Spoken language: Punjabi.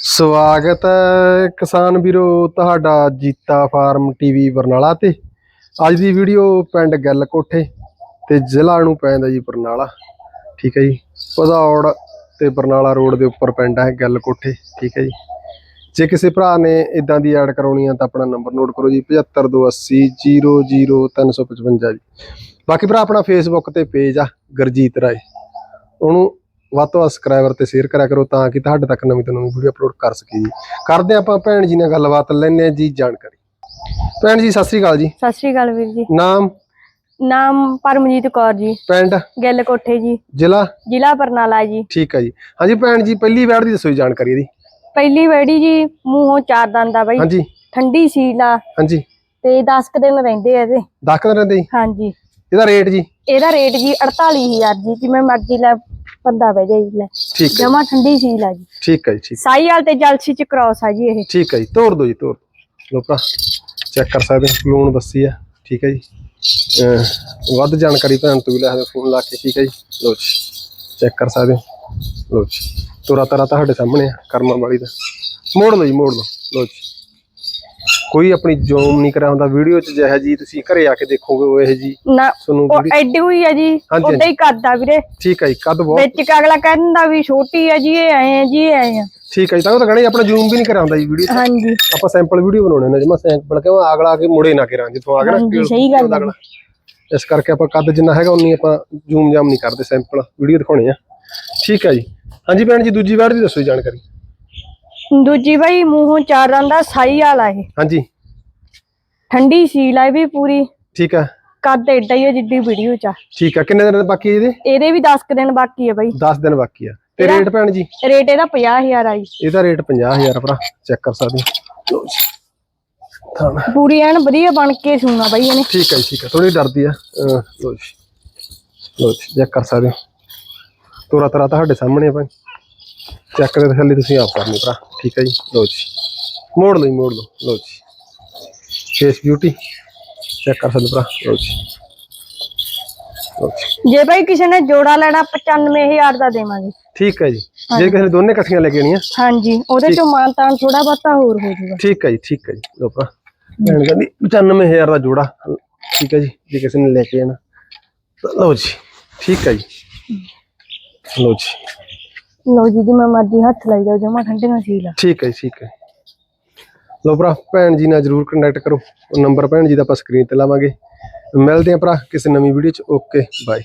ਸਵਾਗਤ ਹੈ ਕਿਸਾਨ ਵੀਰੋ, ਤੁਹਾਡਾ ਜੀਤਾ ਫਾਰਮ ਟੀਵੀ ਬਰਨਾਲਾ ਤੇ। ਅੱਜ ਦੀ ਵੀਡੀਓ ਪਿੰਡ ਗੱਲ ਕੋਠੇ ਤੇ ਜ਼ਿਲ੍ਹਾ ਨੂੰ ਪੈਂਦਾ ਜੀ ਬਰਨਾਲਾ। ਠੀਕ ਹੈ ਜੀ ਪਧੌੜ ਤੇ ਬਰਨਾਲਾ ਰੋਡ ਦੇ ਉੱਪਰ ਪਿੰਡ ਹੈ ਗੱਲ ਕੋਠੇ ਠੀਕ ਹੈ ਜੀ, ਜੇ ਕਿਸੇ ਭਰਾ ਨੇ ਇਦਾਂ ਦੀ ਐਡ ਕਰਾਉਣੀ ਆ ਤਾਂ ਆਪਣਾ ਨੰਬਰ ਨੋਟ ਕਰੋ ਜੀ 7528000355 ਜੀ। ਬਾਕੀ ਭਰਾ, ਆਪਣਾ ਫੇਸਬੁੱਕ ਤੇ ਪੇਜ ਆ, ਗਰਜੀਤ ਰਾਏ। ਉਹਨੂੰ ਵੱਧ ਤੋਂ ਵੱਧ ਸਬਸਕ੍ਰਾਈਬਰ ਤੇ ਸ਼ੇਅਰ ਕਰਿਆ ਕਰੋ ਤਾਂ ਕਿ ਤੁਹਾਡੇ ਤੱਕ ਨਵੀਂ ਤੋਂ ਨਵੀਂ ਵੀਡੀਓ ਅਪਲੋਡ ਕਰ ਸਕੀਏ ਜੀ। ਕਰਦੇ ਆਪਾਂ ਭੈਣ ਜੀ ਨਾਲ ਗੱਲਬਾਤ ਲੈਣੇ ਜੀ ਜਾਣਕਾਰੀ। ਭੈਣ ਜੀ ਸਤਿ ਸ੍ਰੀ ਅਕਾਲ ਜੀ। ਸਤਿ ਸ਼੍ਰੀ ਅਕਾਲ ਵੀਰ ਜੀ। ਨਾਮ? ਨਾਮ ਪਰਮਜੀਤ ਕੌਰ ਜੀ। ਪਿੰਡ? ਗਿੱਲ ਕੋਠੇ ਜੀ। ਜ਼ਿਲ੍ਹਾ? ਜ਼ਿਲ੍ਹਾ ਬਰਨਾਲਾ ਜੀ। ਠੀਕ ਹੈ ਜੀ। ਹਾਂਜੀ ਭੈਣ ਜੀ ਪਹਿਲੀ ਵੈੜ ਦੀ ਦੱਸੋ ਜੀ ਜਾਣਕਾਰੀ ਇਹਦੀ। ਪਹਿਲੀ ਵੇੜੀ ਜੀ ਮੂੰਹੋਂ ਚਾਰ ਦੰਦ ਆ ਬਈ। ਹਾਂਜੀ। ਠੰਡੀ ਸੀਲ ਆ ਹਾਂਜੀ। ਤੇ 10 ਕੁ ਦਿਨ ਰਹਿੰਦੇ ਆ ਇਹਦੇ। ਦੱਸ ਦਿਨ ਰਹਿੰਦੇ ਜੀ? ਹਾਂਜੀ। ਇਹਦਾ ਰੇਟ ਜੀ? ਇਹਦਾ ਰੇਟ ਜੀ 48000 ਜੀ ਜਿਵੇਂ ਮਰਜ਼ੀ ਲੈ ਬੰਦਾ ਬਹਿ ਜਾਏ ਜੀ ਲੈ। ਠੀਕ ਹੈ ਜਮਾ ਠੰਡੀ ਸੀਲ ਆ ਜੀ। ਠੀਕ ਹੈ ਜੀ ਠੀਕ। ਸਾਈਵਾਲ ਤੇ ਜਲਸੀ ਚ ਕ੍ਰਾਸ ਆ ਜੀ ਇਹ। ਠੀਕ ਹੈ ਜੀ ਤੋੜ ਦਿਓ ਜੀ ਤੋੜ ਭਰਾ ਚੈੱਕ ਕਰ ਸਕਦੇ ਹੋ ਲੂਣ ਬੱਸੀ ਆ ਠੀਕ ਹੈ ਜੀ। ਅਹ ਵੱਧ ਜਾਣਕਾਰੀ ਭੈਣ ਤੋਂ ਵੀ ਲੈ ਸਕਦੇ ਫੋਨ ਲਾ ਕੇ ਠੀਕ ਹੈ ਜੀ। ਲੋ ਜੀ ਚੈੱਕ ਕਰ ਸਕਦੇ ਹੋ। ਲੋ ਜੀ ਤੋਰਾ ਤਰਾ ਤੁਹਾਡੇ ਸਾਹਮਣੇ ਆ ਕਰਮਾਂ ਵਾਲੀ ਦਾ। ਮੋੜ ਲਓ ਜੀ ਮੋੜ ਲਓ। ਲੋ ਜੀ। ਕੋਈ ਆਪਣੀ ਜੋਮ ਨਹੀਂ ਕਰਿਆ ਹੁੰਦਾ ਵੀਡੀਓ ਚ ਜਿਹੜਾ ਜੀ ਤੁਸੀਂ ਘਰੇ ਆ ਕੇ ਦੇਖੋਗੇ ਉਹ ਇਹ ਜੀ ਨਾ ਤੁਹਾਨੂੰ ਉਹ ਐਡੀ ਹੋਈ ਆ ਜੀ ਉਦਾਂ ਹੀ ਕਰਦਾ ਵੀਰੇ। ਠੀਕ ਹੈ ਜੀ ਕੱਦ ਬਹੁਤ। ਵਿੱਚ ਅਗਲਾ ਕਹਿੰਦਾ ਵੀ ਛੋਟੀ ਆ ਜੀ ਇਹ ਆਏ ਆ ਜੀ ਆਏ ਆ। ਠੀਕ ਹੈ ਜੀ ਤਾਂ ਉਹ ਤਾਂ ਕਹਣੀ ਆਪਣਾ ਜ਼ੂਮ ਵੀ ਨਹੀਂ ਕਰਿਆ ਹੁੰਦਾ ਜੀ ਵੀਡੀਓ ਹਾਂਜੀ। ਆਪਾਂ ਸੈਂਪਲ ਵੀਡੀਓ ਬਣਾਉਣੇ ਨੇ ਜਿਵੇਂ ਸੈਂਪਲ ਕਿਉਂ ਅਗਲਾ ਕੇ ਮੁੜੇ ਨਾ ਕਰਾਂ ਜਿੱਥੋਂ ਆ ਗਿਆ ਨਾ ਸਹੀ ਗੱਲ ਹੈ। ਇਸ ਕਰਕੇ ਆਪਾਂ ਕੱਦ ਜਿੰਨਾ ਹੈਗਾ ਉਨੀ ਆਪਾਂ ਜ਼ੂਮ ਜਾਮ ਨਹੀਂ ਕਰਦੇ ਸੈਂਪਲ ਵੀਡੀਓ ਦਿਖਾਉਣੇ ਆ। ਠੀਕ ਹੈ ਜੀ। ਹਾਂਜੀ ਭੈਣ ਜੀ ਦੂਜੀ ਵਾਰ ਦੀ ਦੱਸੋ ਜੀ ਜਾਣਕਾਰੀ। ਦੂਜੀ ਬਈ ਮੂੰਹੋਂ ਚਾਰ ਦੰਦ ਆ ਸਾਈਵਾਲ ਆ ਇਹ। ਹਾਂਜੀ। ਠੰਡੀ ਸੀਲ ਆ ਇਹ ਵੀ ਪੂਰੀ। ਠੀਕ ਹੈ ਕੱਦ ਏਡਾ ਹੀ ਆ ਜਿੱਡੀ ਵੀਡੀਓ ਚ ਆ। ਠੀਕ ਹੈ ਕਿੰਨੇ ਦਿਨ ਬਾਕੀ ਇਹਦੇ? ਇਹਦੇ ਵੀ 10 ਕੁ ਦਿਨ ਬਾਕੀ ਆ ਬਈ। 10 ਦਿਨ ਬਾਕੀ ਆ। ਤੇ ਰੇਟ ਭੈਣ ਜੀ? ਰੇਟ ਇਹਦਾ 50000 ਆ ਜੀ। ਇਹਦਾ ਰੇਟ 50000 ਭਰਾ। ਚੈੱਕ ਕਰ ਸਕਦੇ ਹੋ। ਥਾਣਾ। ਪੂਰੀ ਐਨ ਵਧੀਆ ਬਣ ਕੇ ਸੁਣਾ ਬਈ ਇਹਨੇ। ਠੀਕ ਹੈ ਜੀ ਠੀਕ ਹੈ ਥੋੜੀ ਡਰਦੀ ਆ। ਅਹ ਲਓ ਜੀ। ਲਓ ਜੀ। ਚੈੱਕ ਕਰ ਸਕਦੇ ਹੋ। ਤੋਰਾ ਤਰਾ ਤੁਹਾਡੇ ਸਾਹਮਣੇ ਆ ਭਾਈ। ਚੈੱਕ ਦੇ ਥੱਲੇ ਤੁਸੀਂ ਆਪ ਕਰਨੀ ਭਰਾ ਠੀਕ ਹੈ ਜੀ? ਲਓ ਜੀ। ਮੋੜ ਜੀ ਮੋੜ ਲਓ ਲਓ ਜੀ। ਫੇਸ ਬਿਊਟੀ ਚੈੱਕ ਕਰ ਸਕਦੇ ਭਰਾ ਲਓ ਜੀ। ਜੀ। ਬਈ ਕਿਸੇ ਨੇ ਜੋੜਾ ਲੈਣਾ 95000 ਦਾ ਦੇਵਾਂਗੇ। ਠੀਕ ਹੈ ਜੀ। ਜੇ ਕਿਸੇ ਨੇ ਦੋਨੇ ਇਕੱਠੀਆਂ ਲੈ ਕੇ ਆਉਣੀਆਂ। ਹਾਂਜੀ ਉਹਦੇ ਚੋਂ ਮਾਨਤਾਨ ਥੋੜਾ ਬਹੁਤਾ ਹੋਰ ਹੋ ਜਾਊਗਾ। ਠੀਕ ਹੈ ਜੀ ਠੀਕ ਹੈ ਜੀ। ਲਓ ਭਰਾ ਭੈਣ ਕਹਿੰਦੀ 95000 ਦਾ ਜੋੜਾ। ਠੀਕ ਹੈ ਜੀ ਜੇ ਕਿਸੇ ਨੇ ਲੈ ਕੇ ਆਣਾ ਲਓ ਜੀ ਠੀਕ ਹੈ ਜੀ। ਲਓ ਜੀ। ਲਓ ਜੀ, ਜਿਵੇਂ ਮਰਜ਼ੀ ਹੱਥ ਲਾਈ ਜਾਓ, ਜਮਾ ਠੰਡੀਆਂ ਸੀਲ ਆ ਠੀਕ ਹੈ ਜੀ, ਠੀਕ ਹੈ। ਲਓ ਭਰਾ, ਭੈਣ ਜੀ ਨਾਲ ਜਰੂਰ ਕੰਟੈਕਟ ਕਰੋ। ਨੰਬਰ ਭੈਣ ਜੀ ਦਾ ਆਪਾਂ ਸਕਰੀਨ ਤੇ ਲਾਵਾਂਗੇ। ਮਿਲਦੇ ਹਾਂ ਭਰਾ ਕਿਸੇ ਨਵੀਂ ਵੀਡੀਓ ਚ। Okay bye